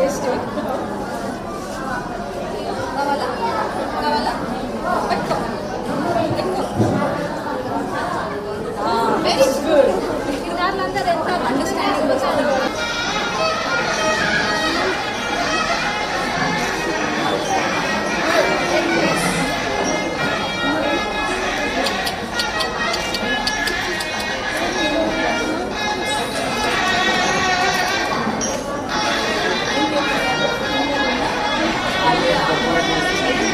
соответствует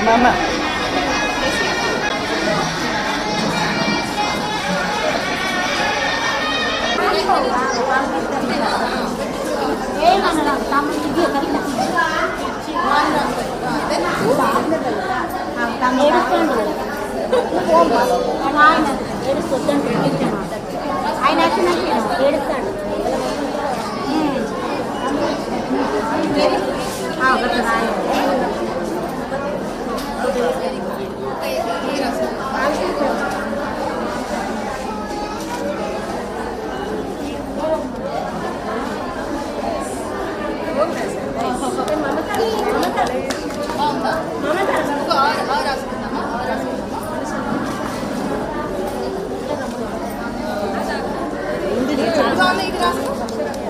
Mama. ఆయన ఏడుస్తాడు ఒకటి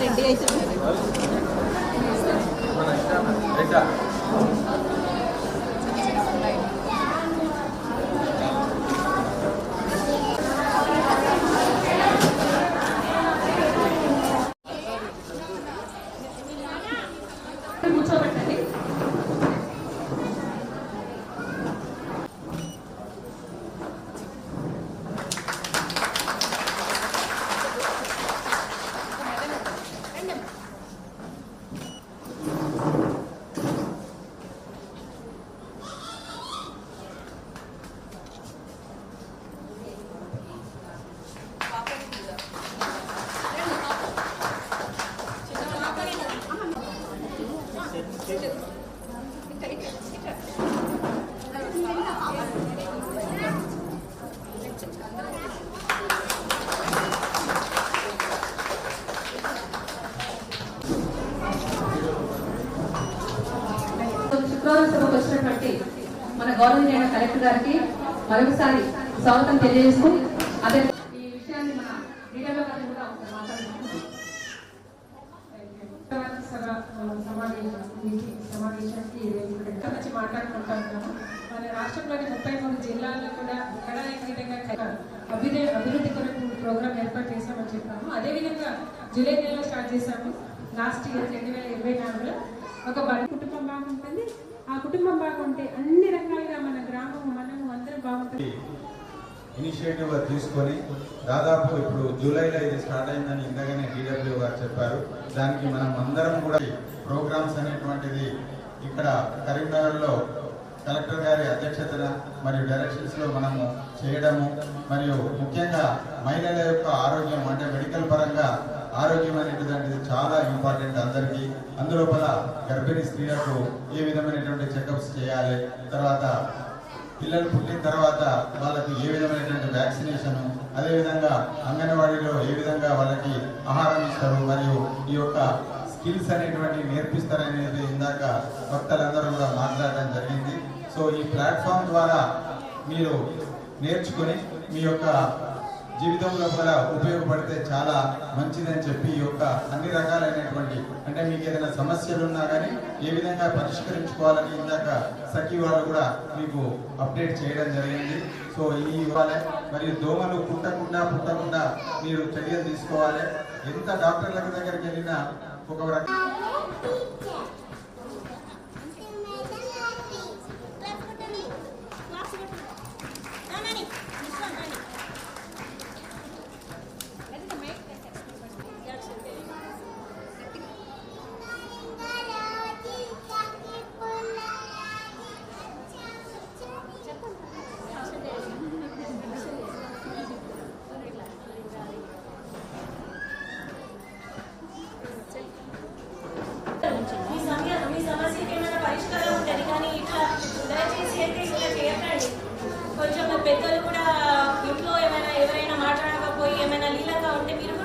రెడీ అయితే గౌరవ సభకు వచ్చినటువంటి మన గౌరవనీయ కలెక్టర్ గారికి మరొకసారి స్వాగతం తెలియజేస్తూ అదే ఈ విషయాన్ని మన మీడియాలో కూడా సమావేశానికి వచ్చి మాట్లాడుకుంటాము మన రాష్ట్రంలోని ముప్పై మూడు జిల్లాల్లో కూడా ఎక్కడా విధంగా అభివృద్ధి అభివృద్ధి కొరకు ప్రోగ్రామ్ ఏర్పాటు చేశామని చెప్పాము. అదేవిధంగా జూలై నెలలో స్టార్ట్ చేశాము. లాస్ట్ ఇయర్ రెండు వేల ఇరవై నాలుగులో ఒక బడి కుటుంబం బాగుంటుంది. ఆ కుటుంబం బాగుంటే అన్ని రకాలుగా మన గ్రామం మనము అందరం బాగుంటుంది ఇనిషియేటివ్ తీసుకొని దాదాపు ఇప్పుడు జూలైలో ఇది స్టార్ట్ అయిందని ఇందాకనే డిడబ్ల్యూ గారు చెప్పారు. దానికి మనం అందరం కూడా ప్రోగ్రామ్స్ అనేటువంటిది ఇక్కడ కరీంనగర్లో కలెక్టర్ గారి అధ్యక్షతన మరియు డైరెక్షన్స్లో మనము చేయడము మరియు ముఖ్యంగా మహిళల యొక్క ఆరోగ్యం అంటే మెడికల్ పరంగా ఆరోగ్యం అనేటువంటిది చాలా ఇంపార్టెంట్ అందరికీ. అందులోపల గర్భిణీ స్త్రీలకు ఏ విధమైనటువంటి చెకప్స్ చేయాలి తర్వాత పిల్లలు పుట్టిన తర్వాత వాళ్ళకి ఏ విధమైనటువంటి వ్యాక్సినేషన్ అదేవిధంగా అంగన్వాడీలో ఏ విధంగా వాళ్ళకి ఆహారం ఇస్తారు మరియు ఈ యొక్క స్కిల్స్ అనేటువంటివి నేర్పిస్తారనేది ఇందాక భక్తులందరూ కూడా మాట్లాడడం జరిగింది. సో ఈ ప్లాట్ఫామ్ ద్వారా మీరు నేర్చుకుని మీ యొక్క జీవితంలో కూడా ఉపయోగపడితే చాలా మంచిదని చెప్పి ఈ యొక్క అన్ని రకాలైనటువంటి అంటే మీకు ఏదైనా సమస్యలు ఉన్నా కానీ ఏ విధంగా పరిష్కరించుకోవాలని ఇందాక సఖీ వాళ్ళు కూడా మీకు అప్డేట్ చేయడం జరిగింది. సో ఈ ఇవ్వాలి. మరియు దోమలు పుట్టకుండా పుట్టకుండా మీరు చర్యలు తీసుకోవాలి. ఎంత డాక్టర్ల దగ్గరికి వెళ్ళినా ఒక రకం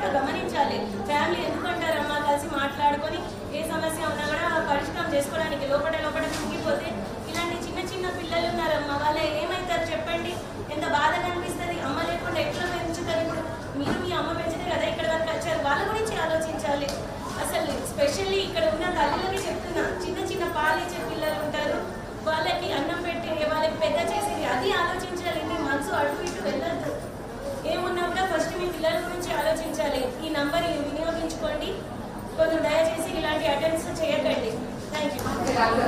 కూడా గమనించాలి. ఫ్యామిలీ ఎందుకంటారమ్మా కలిసి మాట్లాడుకొని ఏ సమస్య ఉన్నా కూడా పరిష్కారం చేసుకోవడానికి లోపల లోపల కుంగిపోతే ఇలాంటి చిన్న చిన్న పిల్లలు ఉన్నారమ్మా వాళ్ళు ఏమవుతారు చెప్పండి? ఎంత బాధగా అనిపిస్తుంది. అమ్మ లేకుండా ఎట్లా పెంచుతారు ఇప్పుడు? మీరు మీ అమ్మ పెంచితే కదా ఇక్కడ వరకు వచ్చారు. వాళ్ళ గురించి ఆలోచించాలి. అసలు స్పెషల్లీ ఇక్కడ ఉన్న తల్లులకి చెప్తున్నా చిన్న చిన్న పాలిచ్చే పిల్లలు ఉంటారు. వాళ్ళకి అన్నం పెట్టి వాళ్ళకి పెద్ద చేసేది అది ఆలోచించాలి మీ మనసు అటు ఇటు వెళ్ళద్దు ఏమున్నా కూడా ఫస్ట్ మీ పిల్లల గురించి ఆలోచించాలి ఈ నంబర్ వినియోగించుకోండి కొంచెం దయచేసి ఇలాంటి అటెంప్ట్స్ చేయకండి థ్యాంక్ యూ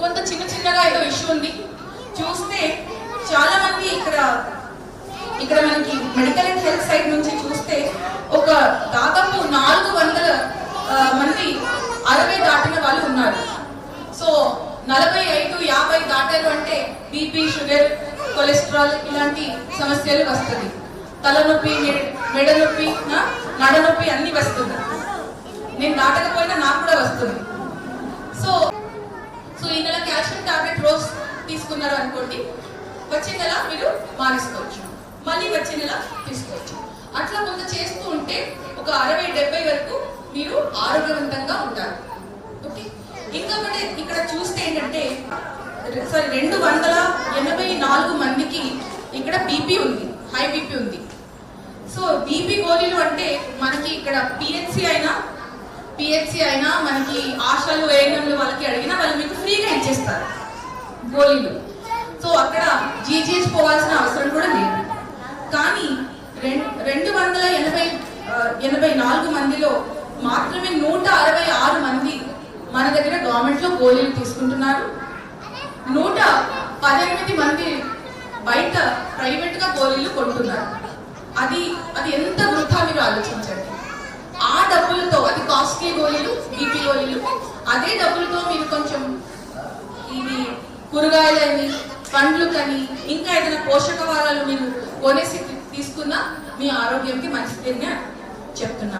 కొంత చిన్న చిన్నగా ఏదో ఇష్యూ ఉంది. చూస్తే చాలా మంది ఇక్కడ ఇక్కడ మనకి మెడికల్ అండ్ హెల్త్ సైడ్ నుంచి చూస్తే ఒక దాదాపు నాలుగు వందల మంది అరవై దాటి నలభై ఐదు యాభై దాటారు అంటే బీపీ షుగర్ కొలెస్ట్రాల్ ఇలాంటి సమస్యలు వస్తుంది. తలనొప్పి మెడ- మెడ నొప్పి నడనొప్పి అన్ని వస్తుంది. నేను దాటకపోయినా నాకు కూడా వస్తుంది. సో సో ఈ నెల కాల్షియం టాబ్లెట్ రోజు తీసుకున్నారు అనుకోండి వచ్చే నెల మీరు మానేసుకోవచ్చు. మళ్ళీ వచ్చే నెల తీసుకోవచ్చు. అట్లా కొంత చేస్తూ ఉంటే ఒక అరవై డెబ్బై వరకు మీరు ఆరోగ్యవంతంగా ఉంటారు ఓకే ఇంకొకటి ఇక్కడ చూస్తే ఏంటంటే సారీ రెండు వందల ఎనభై నాలుగు మందికి ఇక్కడ బీపీ ఉంది హై బీపీ ఉంది. సో బీపీ గోళీలు అంటే మనకి ఇక్కడ పిహెచ్సి అయినా పిహెచ్సి అయినా మనకి ఆశలు ఏఎన్ఎంలు వాళ్ళకి అడిగినా వాళ్ళు మీకు ఫ్రీగా ఇచ్చేస్తారు గోళీలు. సో అక్కడ జీజీహెచ్ పోవాల్సిన అవసరం కూడా లేదు. కానీ రెండు వందల ఎనభై ఎనభై నాలుగు మందిలో మాత్రమే నూట అరవై ఆరు మంది మన దగ్గర గవర్నమెంట్లో గోళీలు తీసుకుంటున్నారు. నూట పద్దెనిమిది మంది బయట ప్రైవేట్గా గోళీలు కొంటున్నారు. అది అది ఎంత వృధా మీరు ఆలోచించండి. ఆ డబ్బులతో అది కాస్ట్లీ గోళీలు బీపీ గోళీలు అదే డబ్బులతో మీరు కొంచెం ఇది కూరగాయలని పండ్లు కానీ ఇంకా ఏదైనా పోషక వారాలు మీరు కొనేసి తీసుకున్నా మీ ఆరోగ్యంకి మంచిదని చెప్తున్నా.